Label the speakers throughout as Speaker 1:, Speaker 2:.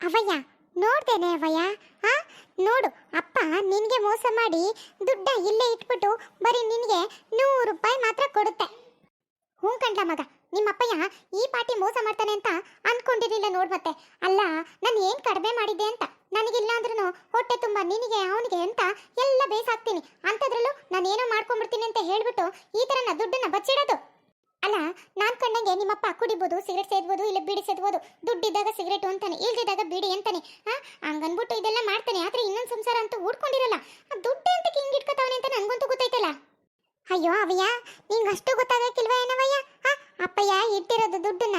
Speaker 1: ಅವಯ್ಯ, ನೋಡ್ದೇನೆ ಅವಯ್ಯ? ಹಾ ನೋಡು, ಅಪ್ಪ ನಿನಗೆ ಮೋಸ ಮಾಡಿ ದುಡ್ಡ ಇಲ್ಲೇ ಇಟ್ಬಿಟ್ಟು ಬರೀ ನಿನಗೆ ನೂರು ರೂಪಾಯಿ ಮಾತ್ರ ಕೊಡುತ್ತೆ. ಹ್ಞೂ ಕಣ್ಲ ಮಗ, ನಿಮ್ಮಪ್ಪಯ್ಯ ಈ ಪಾಟಿ ಮೋಸ ಮಾಡ್ತಾನೆ ಅಂತ ಅನ್ಕೊಂಡಿರಲಿಲ್ಲ ನೋಡ್ ಮತ್ತೆ. ಅಲ್ಲ, ನಾನು ಏನು ಕಡಿಮೆ ಮಾಡಿದ್ದೆ ಅಂತ? ಅಂದ್ರೂ ಹೊಟ್ಟೆ ತುಂಬ ನಿನಗೆ ಅವನಿಗೆ ಅಂತ ಎಲ್ಲ ಬೇಸಾಗ್ತೀನಿ ಅಂಥದ್ರಲ್ಲೂ ನಾನು ಏನೋ ಮಾಡ್ಕೊಂಡ್ಬಿಡ್ತೀನಿ ಅಂತ ಹೇಳ್ಬಿಟ್ಟು ಈ ಥರನ ದುಡ್ಡನ್ನ ಬಚ್ಚಿಡೋದು? ಅಲ್ಲ, ನಾನ್ ಕಂಡಂಗೆ ನಿಮ್ಮಪ್ಪ ಕುಡಿಬೋದು, ಸಿಗರೇಟ್ ಸೇದ್ಬೋದು, ಇಲ್ಲ ಬೀಡಿ ಸೇದ್ಬೋದು, ದುಡ್ಡಿದ್ದಾಗ ಸಿಗರೇಟ್ ಅಂತಾನೆ, ಇಲ್ದಿದ್ದಾಗ ಬೀಡಿ ಅಂತಾನೆ ಹಾ ಹಂಗನ್ಬಿಟ್ಟು ಇದೆಲ್ಲ ಮಾಡ್ತಾನೆ, ಆದ್ರೆ ಇನ್ನೊಂದು ಸಂಸಾರ ಅಂತೂ ಊಡ್ಕೊಂಡಿರಲ್ಲ ದುಡ್ಡು ಅಂತ ಹಿಂಗ್ ಇಟ್ಕೋತಾವನೆ ಅಂತ ನನ್ಗಂತೂ ಗೊತ್ತೈತಲ್ಲ ಅಯ್ಯೋ ಅವಯ್ಯ ನಿಂಗೆ ಅಷ್ಟು ಗೊತ್ತಾಗಕ್ಕಿಲ್ವ ಏನವಯ್ಯ ಹಾ ಅಪ್ಪಯ್ಯ ಇಟ್ಟಿರೋದು ದುಡ್ಡನ್ನ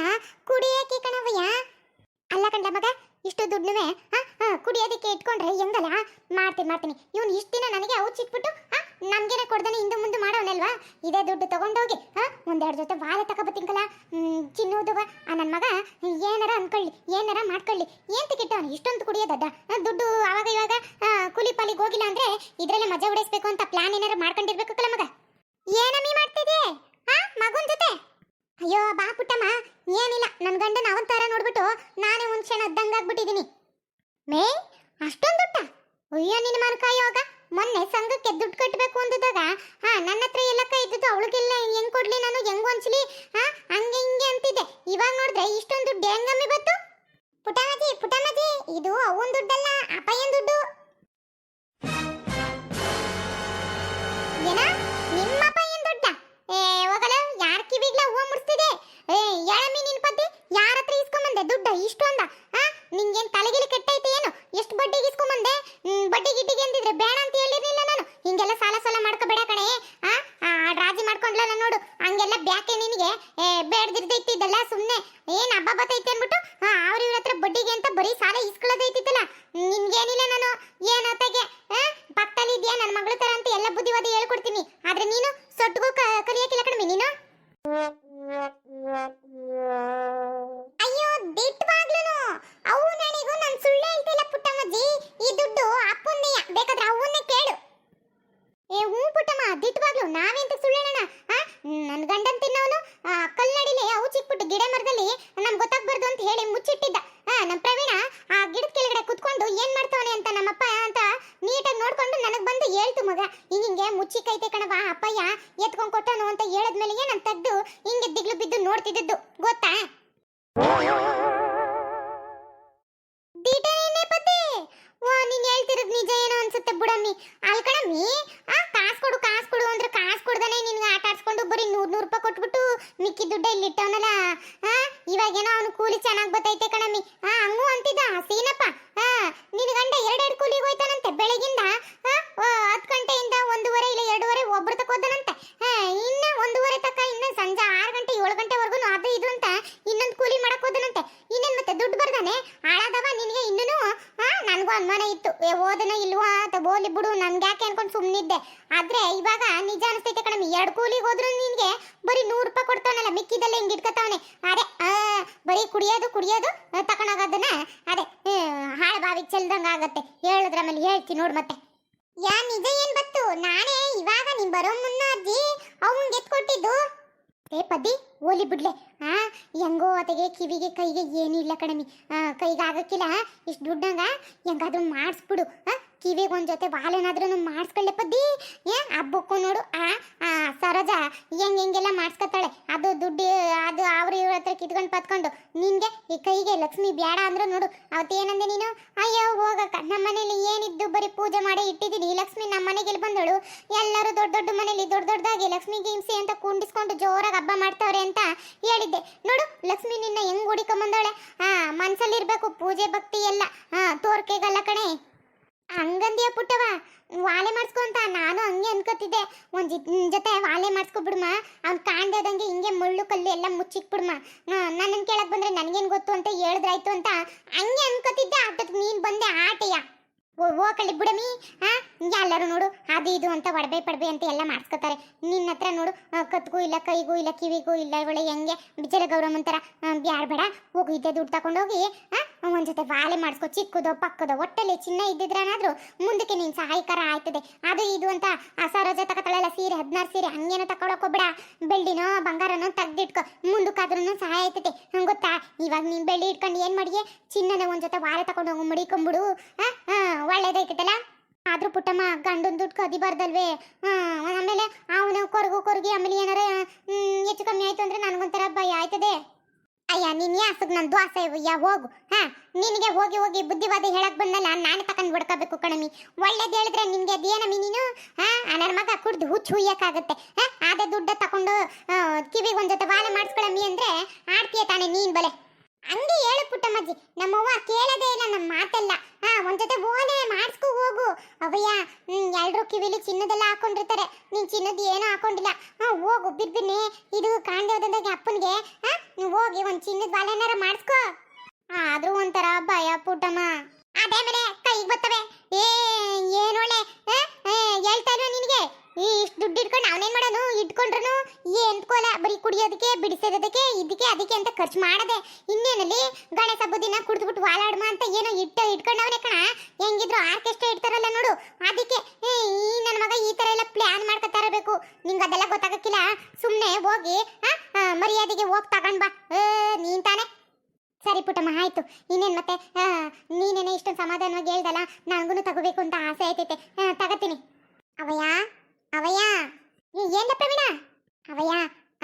Speaker 1: ಕುಡಿಯಕ್ಕೆ ಕಣವಯ್ಯ ಅಲ್ಲ ಕಂಡ ಮಗ, ಇಷ್ಟು ದುಡ್ಡುವೆ ಹಾ ಹಾ ಕುಡಿಯೋದಕ್ಕೆ ಇಟ್ಕೊಂಡ್ರೆ ಹೆಂಗಲ್ಲ ಮಾಡ್ತೀನಿ ಮಾಡ್ತೀನಿ. ಇವನು ಇಷ್ಟು ದಿನ ನನಗೆ ಔಚಿಟ್ಬಿಟ್ಟು ಹಾ ನಮ್ಗೇನೆ ಕೊಡ್ದಾನೆ ಹಿಂದೆ ಮುಂದೆ ಮಾಡೋನಲ್ವಾ? ಇದೇ ದುಡ್ಡು ತಗೊಂಡೋಗಿ, ಹಾ? ಒಂದೆರಡು ಜೊತೆ ವಾಲ ತಗೋಬತ್ತೀnkಲ್ಲ ಚಿನ್ನೋದುವ ಆ ನನ್ನ ಮಗ, ಏನಾರ ಅನ್ಕೊಳ್ಳಿ, ಏನಾರ ಮಾಡ್ಕೊಳ್ಳಿ. ಏನ್ ತಿಕ್ಕಿಟ್ಟು ಅವನು ಇಷ್ಟೊಂದು ಕುಡಿಯೋದಡ್ಡ ದುಡ್ಡು ಆವಾಗ ಇವಾಗ ಕೂಲಿ ಪಾಲಿಗೆ ಹೋಗಿಲ್ಲ ಅಂದ್ರೆ ಇದ್ರಲ್ಲೇ ಮಜಾ ಉಡಿಸ್ಬೇಕು ಅಂತ ಪ್ಲಾನ್ ಏನಾರ ಮಾಡ್ಕೊಂಡಿರ್ಬೇಕಲ್ಲ ಮಗ. ಏನಮ್ಮಿ ಮಾಡ್ತಿದ್ಯೆ ಹಾ, ಮಗುನ್ ಜೊತೆ? ಅಯ್ಯೋ, ಬಾ ಪುಟ್ಟಮ್ಮ. ಏನಿಲ್ಲ ನನ್ನ ಗಂಡನ ಅವನ ತರ ನೋಡ್ಬಿಟ್ಟು ನಾನೇ ಒಂದ್ ಕ್ಷಣ ಅದ್ದಂಗಾಗ್ಬಿಟ್ಟಿದ್ದೀನಿ ಮೇ ಅಷ್ಟೊಂದು ದುಡ್ಡ? ಅಯ್ಯೋ ನಿನ್ನ ಮನಕಾಯೋಗ ಮೊನ್ನೆ ಸಂಘಕ್ಕೆ ದುಡ್ಡು ಕಟ್ಟಬೇಕು ಅಂದಿದ್ದಾಗ, ಹಾ, ನನ್ನ ಹತ್ರ ಎಲ್ಲಕ್ಕ ಇದ್ದದ್ದು ಅವಳಿಗೆಲ್ಲ ಹೆಂಗ್ ಕೊಡ್ಲಿ ನಾನು, ಹೆಂಗ್ ಹೊಂಚ್ಲಿ? ಹಾ, ಹಂಗೆ ಹಿಂಗೆ ಅಂತಿದ್ದೆ. ಇವಾಗ ನೋಡಿದ್ರೆ ಇಷ್ಟೊಂದು ದುಡ್ಡು ಹೆಂಗಮ್ಮಿ ಬತ್ತು ಪುಟಮಜಿ ಪುಟಮಜಿ, ಇದು ಅವನ್ ದುಡ್ಡಲ್ಲ, ಅಪ್ಪಯ್ಯನ್ ದುಡ್ಡು. ಬೇಡ್ದಿರ್ದೈತಿದ್ದಲ್ಲ ಸುಮ್ನೆ. ಏನ್ ಹಬ್ಬ ಬತ್ತೈತೆ ಅನ್ಬಿಟ್ಟು ಅವ್ರ ಇವ್ರ ಹತ್ರ ಬಡ್ಡಿಗೆ ಅಂತ ಬರೀ ಸಾಲ ಇಸ್ಕೊಳ್ಳೋದೈತಿತ್ತಲ್ಲ ನಿನ್ಗೇನಿಲ್ಲ ನಾನು ಏನತ್ತಾಗೆ ಪಕ್ಕದಲ್ಲಿ ಇದೆಯಾ ನನ್ನ ಮಗಳ ತರ ಅಂತ ಎಲ್ಲ ಬುದ್ಧಿವಾದ ಹೇಳ್ಕೊಡ್ತೀನಿ. ಆದ್ರೆ ನೀನು ಸೊಟ್ಟಿಗೂ ಕಲಿಯಕ್ಕಿಲ್ಲ ಕಡಿಮೆ ನೀನು ಅಯ್ಯೋ ದಿಟ್ವಾಗ್ಲೂನು ಅವು ನನಗೂ ನಾನು ಸುಳ್ಳು ಹೇಳ್ತಿಲ್ಲ ಪುಟ್ಟಮ್ಮಜ್ಜಿ ಈ ದುಡ್ಡು ಅಪ್ಪಂದೆಯ ಬೇಕಾದ್ರೆ ಅವನ್ನೇ ಕೇಳು ಏ ಹ್ಞೂ ಪುಟ್ಟಮ್ಮ ದಿಟ್ವಾಗ್ಲು ನಾವೆಂತ ಸುಳ್ಳೇಳಣ ಆ ನನ್ನ ಗಂಡನ್ ತಿನ್ನವನು ಕಲ್ಲಡಿಲೆ ಅವು ಚಿಕ್ಬಿಟ್ಟು ಗಿಡ ಮರದಲ್ಲಿ ನಮ್ಗೆ ಗೊತ್ತಾಗ್ಬಾರ್ದು ಅಂತ ಮುಚ್ಚಿಟ್ಟಿದ್ದ ನಮ್ಮ ಪ್ರವೀಣ ಆ ಗಿಡದ ಕೆಳಗಡೆ ಕುತ್ಕೊಂಡು ಏನ್ ಮಾಡ್ತಾವನೆ ಅಂತ ನಮ್ಮಪ್ಪ ಅಂತ ನೀಟಾಗಿ ನೋಡ್ಕೊಂಡು ನನಗೆ ಬಂದು ಹೇಳ್ತು ಮಗ. ಹಿಂಗೆ ಹಿಂಗೆ ಮುಚ್ಚಿಕೈತೆ ಕಣವ ಅಪ್ಪಯ್ಯ, ಎತ್ಕೊಂಡ್ ಕೊಟ್ಟನು ಅಂತ ಹೇಳಿದ್ಮೇಲೆ ನಾನು ತೆಗ್ದು ಹಿಂಗೆ ದಿಗ್ಲು ಬಿದ್ದು ನೋಡ್ತಿದ್ದದ್ದು. ಗೊತ್ತಾ? ನೀನ್ ಹೇಳ್ತಿರೋದು ನಿಜ ಏನೋ ಅನ್ಸುತ್ತೆ ಬುಡಮ್ಮಿ. ಅಲ್ ಕಣಮ್ಮಿ, ಆ, ಕಾಸ್ ಕೊಡು ಕಾಸ್ ಕೊಡು ಅಂದ್ರೆ ಕಾಸ್ ಕೊಡ್ದಾನೆ ನಿನ್ಗೆ ಆಟ ಆಡ್ಸ್ಕೊಂಡು ಬರೀ ನೂರ್ ನೂರು ರೂಪಾಯಿ ಕೊಟ್ಬಿಟ್ಟು ಮಿಕ್ಕಿ ದುಡ್ಡ ಇಲ್ಲಿ ಇಟ್ಟವನಲ್ಲ ಇವಾಗೇನೋ ಅವನು ಕೂಲಿ ಚೆನ್ನಾಗಿ ಬತ್ತೈತೆ ಕಣಮ್ಮಿ. ಹಾ ಹಂಗೂ ಅಂತಿದ್ದ. ಸೀನಪ್ಪ. ಹಾ ನಿನ್ ಗಂಡ ಎರಡೆರಡು ಕೂಲಿಗೆ ಹೋಯ್ತಾನಂತೆ, ಬೆಳಗಿಂದ ಆ, ಆ, ಹತ್ತು ಗಂಟೆಯಿಂದ ಒಂದೂವರೆ ಇಲ್ಲ ಎರಡೂವರೆ ಒಬ್ರು ತಕ ಹೋದನಂತೆ ಆ, ಇನ್ನ ಒಂದೂವರೆ ತಕ ಇನ್ನ ಸಂಜೆ ಆರು ಗಂಟೆ ಏಳು ಗಂಟೆವರೆಗೂ ಅದು ಇದು ಅಂತ ಇನ್ನೊಂದು ಕೂಲಿ ಮಾಡಕ್ ಹೋದನಂತೆ ಇನ್ನೇನ್ ಮತ್ತೆ ದುಡ್ಡು ಬರ್ದಾನೆ ಹಾಳಾದವ ನಿನಗೆ ಇನ್ನೂ ಆ ನನಗೂ ಅನುಮಾನ ಇತ್ತು ಏ ಓದನ ಬೋಲಿ ಬಿಡು, ನನ್ಗೆ ಯಾಕೆ ಅನ್ಕೊಂಡು ಸುಮ್ಮನಿದ್ದೆ ಆದ್ರೆ ಇವಾಗ ನಿಜ ಅನಿಸ್ತೈತೆ ಕಣಮಿ ಎರಡು ಕೂಲಿಗೆ ಹೋದ್ರು ನಿನ್ಗೆ ಬರೀ ನೂರು ರೂಪಾಯಿ ಕೊಡ್ತಾನಲ್ಲ, ಮಿಕ್ಕಿದೆಲ್ಲ ಹಿಂಗ್ ಇಟ್ಕೊತಾವನೆ. ಅದೇ ಬರೀ ಕುಡಿಯೋದು ಕುಡಿಯೋದು ತಕೊಂಡೋಗೋದನ್ನ ಅದೇ ಹಾಳ ಬಾವಿ ಚೆಲ್ದಂಗ ಆಗತ್ತೆ. ಹೇಳಿದ್ರ ಮೇಲೆ ಹೇಳ್ತೀನಿ ನೋಡ್ ಮತ್ತೆ. ಯಾ, ನಿಜ ಏನ್ ಬತ್ತು? ನಾನೇ ಇವಾಗ ನೀನ್ ಬರೋ ಮುನ್ನ ಅಜ್ಜಿ ಅವಂಗ್ ಎತ್ಕೊಟ್ಟಿದ್ದು ಏ, ಪದ್ದಿ, ಓಲಿ ಬಿಡ್ಲೆ. ಆ, ಹೆಂಗೋ ಅತೆಗೆ, ಕಿವಿಗೆ, ಕೈಗೆ ಏನೂ ಇಲ್ಲ ಕಣಮಿ ಕೈಗೆ ಆಗಕ್ಕಿಲ್ಲ, ಇಷ್ಟು ದುಡ್ಡಂಗ ಹೆಂಗಾದ್ರೂ ಮಾಡಿಸ್ಬಿಡು, ಆ. ಕಿವಿಗೆ ಒಂದ್ ಜೊತೆ ಬಾಲೇನಾದ್ರೂ ಮಾಡಿಸ್ಕೊಳ್ಳೆ ಪದ್ದಿ ಏ ಹಬ್ಬಕ್ಕೂ ನೋಡು, ಆ ಸರೋಜ, ಹೆಂಗ್ ಹೆಂಗೆಲ್ಲ ಮಾಡಿಸ್ಕೊತಾಳೆ. ಅದು ದುಡ್ಡು, ಅದು ಅವ್ರ ಇವ್ರ ಹತ್ರ ಕಿತ್ಕೊಂಡು ಪತ್ಕೊಂಡು. ನಿನ್ಗೆ ಈ ಕೈಗೆ ಲಕ್ಷ್ಮಿ ಬೇಡ ಅಂದ್ರು ನೋಡು. ಅವತ್ತೇನಂದೆ ನೀನು? ಅಯ್ಯೋ, ಹೋಗಕ್ಕ ನಮ್ಮ ಮನೇಲಿ ಏನಿದ್ದು ಬರೀ ಪೂಜೆ ಮಾಡಿ ಇಟ್ಟಿದ್ದೀನಿ. ಲಕ್ಷ್ಮಿ ನಮ್ಮ ಮನೆಗೆ ಬಂದಳು? ಎಲ್ಲರೂ ದೊಡ್ಡ ದೊಡ್ಡ ಮನೇಲಿ ದೊಡ್ಡ ದೊಡ್ಡದಾಗಿ ಲಕ್ಷ್ಮಿ ಹಿಂಸೆ ಅಂತ ಕುಂಡಿಸ್ಕೊಂಡು ಜೋರಾಗಿ ಹಬ್ಬ ಮಾಡ್ತಾವ್ರೆ ಅಂತ ಹೇಳಿದ್ದೆ. ನೋಡು, ಲಕ್ಷ್ಮಿ ನಿನ್ನ ಹೆಂಗ್ ಹುಡಿಕೊಂಬಂದವಳೆ ಹಾ ಮನ್ಸಲ್ಲಿರ್ಬೇಕು ಪೂಜೆ ಭಕ್ತಿ ಎಲ್ಲ. ಹಾ ತೋರ್ಕೆಗಲ್ಲ ಕಣೆ. ಹಂಗಂದ್ಯ ಪುಟ್ಟವ ವಾಲೆ ಮಾಡಿಸ್ಕೊಂತ ನಾನು ಹಂಗೆ ಅನ್ಕೋತಿದ್ದೆ. ಒಂದು ಜೊತೆ ವಾಲೆ ಮಾಡಿಸ್ಕೊಬಿಡ್ಮ ಅವ್ನ್ ಕಾಣ್ದೇದಂಗೆ ಹಿಂಗೆ ಮುಳ್ಳು ಕಲ್ಲು ಎಲ್ಲ ಮುಚ್ಚಿಕ್ಬಿಡ್ಮ ನನ್ನ ಕೇಳಕ್ ಬಂದ್ರೆ ನನಗೇನು ಗೊತ್ತು ಅಂತ ಹೇಳಿದ್ರಾಯ್ತು ಅಂತ ಹಂಗೆ ಅನ್ಕೋತಿದ್ದೆ. ಅದಕ್ಕೆ ನೀನು ಬಂದೆ ಆಟೆಯ. ಓ ಓ, ಕಳ್ಳಿ ಹಾ ಎಲ್ಲರೂ ನೋಡು, ಅದು ಇದು ಅಂತ ಒಡಬೆ ಪಡಬೆ ಅಂತ ಎಲ್ಲ ಮಾಡ್ಸ್ಕೊತಾರೆ. ನಿನ್ನ ಹತ್ರ ನೋಡು ಕತ್ಗೂ ಇಲ್ಲ, ಕೈಗೂ ಇಲ್ಲ, ಕಿವಿಗೂ ಇಲ್ಲ, ಇವಳೆ ಹೆಂಗೆ? ಬಿಜಲ ಗೌರವ ಅಂತಾರ. ಬ್ಯಾಡ ಬೇಡ, ಹೋಗಿ, ಇದ್ದೆ ದುಡ್ಡು ತಗೊಂಡೋಗಿ ಒಂದು ಜೊತೆ ವಾಲೆ ಮಾಡಿಸ್ಕೊ, ಚಿಕ್ಕದೋ, ಪಕ್ಕದೋ ಒಟ್ಟಲ್ಲಿ ಚಿನ್ನ ಇದ್ದಿದ್ರನಾದ್ರೂ ಮುಂದಕ್ಕೆ ನೀನ್ ಸಹಾಯಕರ ಆಯ್ತದೆ. ಅದು ಇದು ಅಂತ ಹಸ ರಜ ತಗೊಳ್ಳಲ್ಲ ಸೀರೆ, ಹದಿನಾರು ಸೀರೆ, ಹಂಗೇನೋ ತಗೊಳಕ್ ಹೋಗ್ಬೇಡ. ಬೆಳ್ಳಿನೋ, ಬಂಗಾರನೋ ತೆಗ್ದಿಟ್ಕೊ ಮುಂದಕ್ಕಾದ್ರೂ ಸಹಾಯ ಆಯ್ತದೆ. ಗೊತ್ತಾ? ಇವಾಗ ನೀನು ಬೆಳ್ಳಿ ಇಟ್ಕೊಂಡು ಏನು ಮಾಡಿಯೇ? ಚಿನ್ನನ ಒಂದು ಜೊತೆ ವಾಲೆ ತಗೊಂಡು ಹೋಗಿ, ಮಡಿಕೊಂಬಿಡು ಹಾ ಒಳ್ಳೇದೈತಲ್ಲ ಆದ್ರೂ ಪುಟ್ಟಮ್ಮ, ಗಂಡನ್ ದುಡ್ಡು ಕದಿಬಾರ್ದಲ್ವೇ? ಆಮೇಲೆ ಅವನು ಕೊರಗು ಕೊರಗಿ ಆಮೇಲೆ ಏನಾರ ಹೆಚ್ಚು ಕಮ್ಮಿ ಆಯ್ತು ಅಂದ್ರೆ ನನಗೊಂಥರ ಭಯ ಆಯ್ತದೆ. ಅಯ್ಯ, ನೀನ್ ಯಾಸಗ್ ನನ್ ದ್ವಾಸೆ ಯಾ, ಹೋಗು, ಹಾ? ನಿನಗೆ ಹೋಗಿ ಹೋಗಿ ಬುದ್ಧಿವಾದ ಹೇಳಕ್ ಬಂದಲ್ಲ, ನಾನು ತಕೊಂಡ್ ಬಿಡ್ಕೋಬೇಕು ಕಣಮಿ ಒಳ್ಳೇದ್ ಹೇಳಿದ್ರೆ ನಿನ್ಗೆ ಅದೇನಮ್ಮಿ ನೀನು? ಹಾ ನನ್ನ ಮಗ ಕುಡ್ದು ಹುಚ್ಚು ಹುಯ್ಯಕ್ಕಾಗತ್ತೆ. ಹಾ ಅದೇ ದುಡ್ಡ ತಕೊಂಡು ಕಿವಿಗೆ ಒಂದ್ ಜೊತೆ ವಾಲೆ ಮಾಡಿಸ್ಕೊಳಮ್ಮಿ ಅಂದ್ರೆ ಆಡ್ತೀಯ ತಾನೆ ನೀನ್ ಬಲೆ? ಹಂಗೆ ಹೇಳು ಪುಟ್ಟಮ್ಮಜ್ಜಿ, ನಮ್ಮವ್ವ ಕೇಳದೇ ಇಲ್ಲ ನಮ್ಮ ಮಾತೆಲ್ಲ. ಒಂದ್ ಜೊತೆ ಓಲೆ ಮಾಡಿಸ್ಕೊ ಹೋಗು. ಅವಯ್ಯ ಎಲ್ಲರೂ ಕಿವಿಲಿ ಚಿನ್ನದೆಲ್ಲ ಹಾಕೊಂಡಿರ್ತಾರೆ. ನೀನ್ ಚಿನ್ನದ ಏನೂ ಹಾಕೊಂಡಿಲ್ಲ. ಹಾ, ಹೋಗು ಬಿರ್ಬಿನ್ನಿ ಇದು ಕಾಂಡೋದಂದಾಗ ಅಪ್ಪನಿಗೆ. ಹಾ ಹೋಗಿ ಒಂದು ಚಿನ್ನದ ಬಾಲೆನಾರ ಮಾಡಿಸ್ಕೊ. ಆದ್ರೂ ಒಂಥರ ಭಯ ಪುಟ್ಟಮ್ಮ. ಅದೇ ಮೇಲೆ ಕೈಗೆ ಬರ್ತವೆ ಏ ಏನೊಳ್ಳೆ ಹೇಳ್ತಾ ಇಲ್ವಾ ನಿನಗೆ? ಇಷ್ಟು ದುಡ್ಡು ಇಟ್ಕೊಂಡು ಅವನೇನ್ ಇಟ್ಕೊಂಡ್ರು ಏನ್ಕೋಲ ಬರೀ ಕುಡಿಯೋದಕ್ಕೆ ಬಿಡಿಸೋದಕ್ಕೆ ಇದಕ್ಕೆ ಅದಕ್ಕೆ ಅಂತ ಖರ್ಚು ಮಾಡದೆ ಇನ್ನೇನಲ್ಲಿ ಗಣೇಶ ಹಬ್ಬದ ದಿನ ಕುಡಿದ್ಬಿಟ್ಟು ವಾಲಾಡ್ಮ ಅಂತ ಏನೋ ಇಟ್ಟ ಇಟ್ಕೊಂಡವನೇ ಕಣ. ಹೆಂಗಿದ್ರು ಆರ್ಕೆಸ್ಟ್ರಾ ಇಡ್ತಾರಲ್ಲ ನೋಡು. ಅದಕ್ಕೆ ಈ ನನ್ನ ಮಗ ಈ ತರ ಎಲ್ಲ ಪ್ಲಾನ್ ಮಾಡ್ಕೊತಾ ಇರಬೇಕು. ನಿಂಗೆ ಅದೆಲ್ಲ ಗೊತ್ತಾಗಕ್ಕಿಲ್ಲ? ಸುಮ್ಮನೆ ಹೋಗಿ ಮರ್ಯಾದೆಗೆ ಹೋಗಿ ತಗೊಂಡ್ ಬಾ. ಏ, ನೀನ್ ತಾನೆ? ಸರಿ ಪುಟಮ್ಮ ಆಯ್ತು. ಇನ್ನೇನು ಮತ್ತೆ? ನೀನೇನೇ ಇಷ್ಟೊಂದು ಸಮಾಧಾನವಾಗಿ ಹೇಳ್ದಲ್ಲ? ನನಗೂ ತಗೋಬೇಕು ಅಂತ ಆಸೆ ಆಯ್ತೈತೆ. ತಗತೀನಿ. ಅವಯ್ಯ ಏ, ಏನ್ಲ ಪ್ರವೀಣ ಅವಯ್ಯ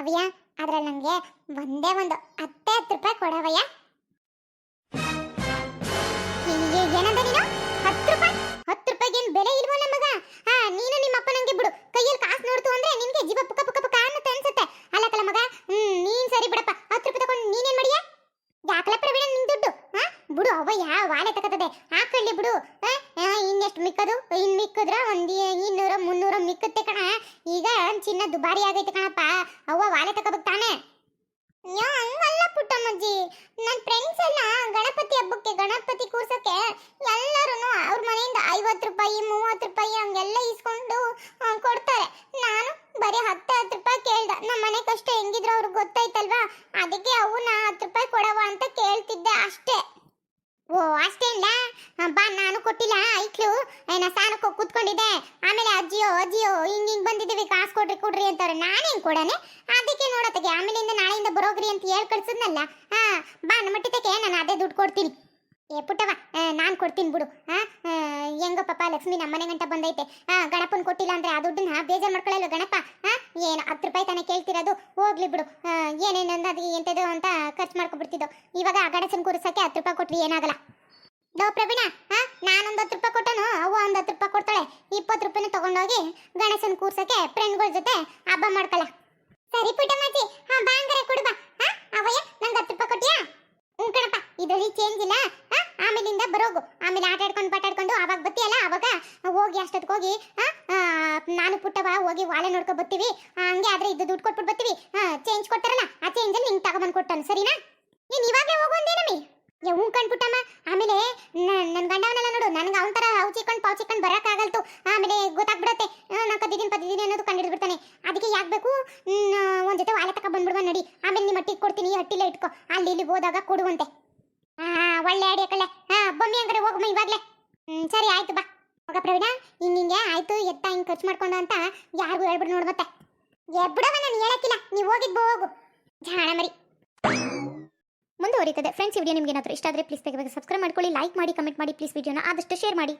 Speaker 1: ಅವಯ್ಯ ಅದ್ರಲ್ಲಿ ನನಗೆ ಒಂದೇ ಒಂದು ಹತ್ತೆ ಹತ್ತು ರೂಪಾಯಿ ಕೊಡವಯ್ಯ. ಏನಂದ ನೀನು? ಹತ್ತು ರೂಪಾಯಿ? ಹತ್ತು ರೂಪಾಯಿಗೆ ಏನು ಬೆಲೆ ಇಲ್ವೋ ನಮಗ ಹಾ, ನೀನು ನಿಮ್ಮ ಅಪ್ಪ ನಂಗೆ ಬಿಡು. ಕೈಯಲ್ಲಿ ಕಾಸು ನೋಡ್ತು ಅಂದ್ರೆ ನಿನ್ಗೆ ಜೀವ ಪುಕ್ಕ ಪುಕ ಪುಕ್ಕ ಅನ್ನತ್ತೆ ಅನ್ಸುತ್ತೆ. ಅಲ್ಲ ಕಲ ಮಗ? ಹ್ಮ್, ನೀನ್ ಸರಿ ಬಿಡಪ್ಪ. ಹತ್ತು ರೂಪಾಯಿ ತಗೊಂಡು ನೀನೇನ್ ಮಾಡಿಯ? ಯಾಕಲ ಪ್ರವೀಣ ನಿನ್ ದುಡ್ಡು? ಹಾ, ಬಿಡು ಅವಯ್ಯ ವಾಲೆ ತಗತದೆ? ಹಾಕೊಳ್ಳಿ ಬಿಡು. ಇನ್ನೆಷ್ಟು ಮಿಕ್ಕದು? ಇನ್ ಮಿಕ್ಕದ್ರ ಒಂದ್ ಇನ್ನೂರ, ಮುನ್ನೂರ ಮಿಕ್ಕತ್ತೆ ಕಣ. ಈಗ ಚಿನ್ನ ದುಬಾರಿ ಆಗೈತೆ ಕಣಪ್ಪ. ವಾಲೆ ತಗೋಬೇಕು ತಾನೇ? ಹಂಗಲ್ಲ ಪುಟ್ಟಮ್ಮಜ್ಜಿ. ನನ್ನ ಫ್ರೆಂಡ್ಸ್ ಎಲ್ಲ ಗಣಪತಿ ಹಬ್ಬಕ್ಕೆ, ಗಣಪತಿ ಕೂರ್ಸಕ್ಕೆ ಎಲ್ಲರೂ ಅವ್ರ ಮನೆಯಿಂದ ಐವತ್ತು ರೂಪಾಯಿ, ಮೂವತ್ತು ರೂಪಾಯಿ ಹಂಗೆಲ್ಲ ಇಸ್ಕೊಂಡು ಕೊಡ್ತಾರೆ. ನಾನು ಬರೀ ಹತ್ತು ಹತ್ತು ರೂಪಾಯಿ ಕೇಳ್ದೆ. ನಮ್ಮ ಮನೆ ಕಷ್ಟ ಹೆಂಗಿದ್ರು ಅವ್ರಿಗೆ ಗೊತ್ತಾಯ್ತಲ್ವಾ? ಅದಕ್ಕೆ ಅವನ್ನ ಹತ್ತು ರೂಪಾಯಿ ಕೊಡವ ಅಂತ ಕೇಳ್ತಿದ್ದೆ ಅಷ್ಟೇ. ಓ, ಅಷ್ಟೇ ಇಲ್ಲ. ಬಾ, ನಾನು ಕೊಟ್ಟಿಲ್ಲ. ಐಕ್ಲು ಏನ ಸ್ನಾನಕ್ಕೆ ಹೋಗಿ ಆಮೇಲೆ ಅಜ್ಜಿಯೋ ಅಜ್ಜಿಯೋ ಹಿಂಗ್ ಹಿಂಗ ಬಂದಿದ್ದೀವಿ. ಕಾಸು ಕೊಡ್ರಿ ಕೊಡ್ರಿ ಅಂತಾರೆ ನಾನೇನ್ ಕೊಡನೆ? ಅದಕ್ಕೆ ನೋಡತ್ತಗೆ ಆಮೇಲಿಂದ ನಾಳೆಯಿಂದ ಬರೋಗ್ರಿ ಅಂತ ಹೇಳ್ ಕಳ್ಸಿದ್ನಲ್ಲ. ಹಾ, ಬಾ, ನಮ್ಮ ಮಟ್ಟಿತಕ್ಕೆ ನಾನು ಅದೇ ದುಡ್ಡು ಕೊಡ್ತೀನಿ. ಏ ಪುಟ್ಟವ ನಾನು ಕೊಡ್ತೀನಿ ಬಿಡು. ಹಾ ಹೆಂಗೋ ಪಾಪ ಲಕ್ಷ್ಮಿ ನಮ್ಮನೆ ಗಂಟ ಬಂದೈತೆ. ಹಾ ಗಣಪನ್ ಕೊಟ್ಟಿಲ್ಲ ಅಂದ್ರೆ ಆ ದುಡ್ಡನ್ನ ಬೇಜಾರ್ ಮಾಡ್ಕೊಳ್ಳಲ್ಲ ಗಣಪ? ಹಾ ಏನು ಹತ್ತು ರೂಪಾಯಿ ತಾನೇ ಕೇಳ್ತಿರೋದು? ಹೋಗ್ಲಿ ಬಿಡು. ಏನೇನು ಅದು ಎಂಥದ್ದು ಅಂತ ಖರ್ಚು ಮಾಡ್ಕೊಬಿಡ್ತಿದ್ದೋ. ಇವಾಗ ಆ ಗಣೇಶನ್ ಕೂರಿಸಕ್ಕೆ ಹತ್ತು ರೂಪಾಯಿ ಕೊಟ್ರಿ ಏನಾಗಲ್ಲ. ದೋ ಪ್ರವೀಣ ಹಾ ನಾನೊಂದು ಹತ್ತು ರೂಪಾಯಿ ಕೊಟ್ಟನು, ಅವ್ವ ಒಂದು ಹತ್ತು ರೂಪಾಯಿ ಕೊಡ್ತಾಳೆ. ಇಪ್ಪತ್ತು ರೂಪಾಯಿನ ತಗೊಂಡೋಗಿ ಗಣೇಶನ್ ಕೂರ್ಸಕ್ಕೆ ಫ್ರೆಂಡ್ಗಳ ಜೊತೆ ಹಬ್ಬ ಮಾಡ್ಕೊಳ್ಳ ಸರಿ ಪುಟ್ಟಮ್ಮಾಜಿ ಹಾ, ಬಾಂಗರೆ ಕೊಡು ಬಾ. ಹಾ ಅವಯ್ಯ ನಂಗೆ ಹತ್ತು ರೂಪಾಯಿ ಕೊಟ್ಟಿಯಾ? ಹ್ಞೂ ಕಣಪ್ಪ, ಇದರಲ್ಲಿ ಚೇಂಜ್ ಇಲ್ಲ. ಆಮೇಲಿಂದ ಬರೋಗು. ಆಮೇಲೆ ಆಟ ಆಡ್ಕೊಂಡು ಪಾಟಾಡ್ಕೊಂಡು ಅವಾಗ ಬತ್ತೀಯಲ್ಲ ಅವಾಗ ಹೋಗಿ ಅಷ್ಟೊತ್ತಿಗೆ ಹೋಗಿ ನಾನು ಪುಟ್ಟವ ಹೋಗಿ ವಾಳೆ ನೋಡ್ಕೊ ಬರ್ತೀವಿ. ಹಂಗೆ ಆದ್ರೆ ಇದು ದುಡ್ಡು ಕೊಟ್ಬಿಟ್ಟು ಬರ್ತೀವಿ. ಚೇಂಜ್ ಕೊಡ್ತಾರಲ್ಲ ಆ ಚೇಂಜಲ್ಲಿ ನಿಂಗೆ ತಗೊಂಬಂದು ಕೊಟ್ಟಾನು, ಸರಿನಾ? ನೀನು ಇವಾಗಲೇ ಹೋಗು ಅಂದೇನಮ್ಮಿ ಏ ಹ್ಞೂ ಕಣ್ಪುಟ್ಟಮ್ಮ ಆಮೇಲೆ ನನ್ನ ಗಂಡವನ್ನೆಲ್ಲ ನೋಡು, ನನಗೆ ಅವನ ಥರ ಅವು ಚಿಕ್ಕಂಡು ಬರೋಕ್ಕಾಗಲ್ತು ಆಮೇಲೆ ಗೊತ್ತಾಗ್ಬಿಡತ್ತೆ ನಾನು ಕದ್ದಿದ್ದೀನಿ ಪದ್ದಿದ್ದೀನಿ ಅನ್ನೋದು ಕಂಡು ಬಿಡ್ತಾನೆ ಅದಕ್ಕೆ ಯಾಕೆ ಬೇಕು ಒಂದು ಜೊತೆ ವಾಲೆ ತಕ ಬಂದ್ಬಿಡುವ ನಡಿ ಆಮೇಲೆ ನಿಮ್ಮ ಹಟ್ಟಿಗೆ ಕೊಡ್ತೀನಿ ಈ ಹಟ್ಟಿಲೇ ಇಟ್ಕೋ ಹೋದಾಗ ಕೊಡುವಂತೆ. ಹಾ ಒಳ್ಳೆ ಐಡಿಯಾ ಕಳ್ಳೆ ಹಾ ಬಮ್ಮಿ ಹಂಗಾರೆ ಹೋಗಮ್ಮ ಇವಾಗಲೇ. ಹ್ಮ್, ಸರಿ, ಆಯ್ತು ಬಾ. ಹೋಗ ಪ್ರವೀಣ ನಿಂಗೆ ಆಯ್ತು, ಎತ್ತ ಹಿಂಗ್ ಖರ್ಚು ಮಾಡ್ಕೊಂಡು ಅಂತ ಯಾರಿಗೂ ಹೇಳ್ಬಿಡು ನೋಡ್ ಮತ್ತೆ. ಏ ಬಿಡವ ನಾನು ಹೇಳಕ್ಕಿಲ್ಲ, ನೀವು ಹೋಗಿದ್ದು ಹೋಗು. ಜಾಣ ಮರಿ ಮುಂದುವರಿತದೆ ಫ್ರೆಂಡ್ಸ್ ವಿಡಿಯೋ ನಿಮ್ಗೆ ಏನಾದರೂ ಇಷ್ಟ ಆದರೆ ಪ್ಲೀಸ್ ಬೇಗ ಬೇಗ ಸಬ್ಸ್ಕ್ರೈಬ್ ಮಾಡ್ಕೊಳ್ಳಿ ಲೈಕ್ ಮಾಡಿ ಕಮೆಂಟ್ ಮಾಡಿ ಪ್ಲೀಸ್ ವಿಡಿಯೋನ ಆದಷ್ಟು ಶೇರ್ ಮಾಡಿ.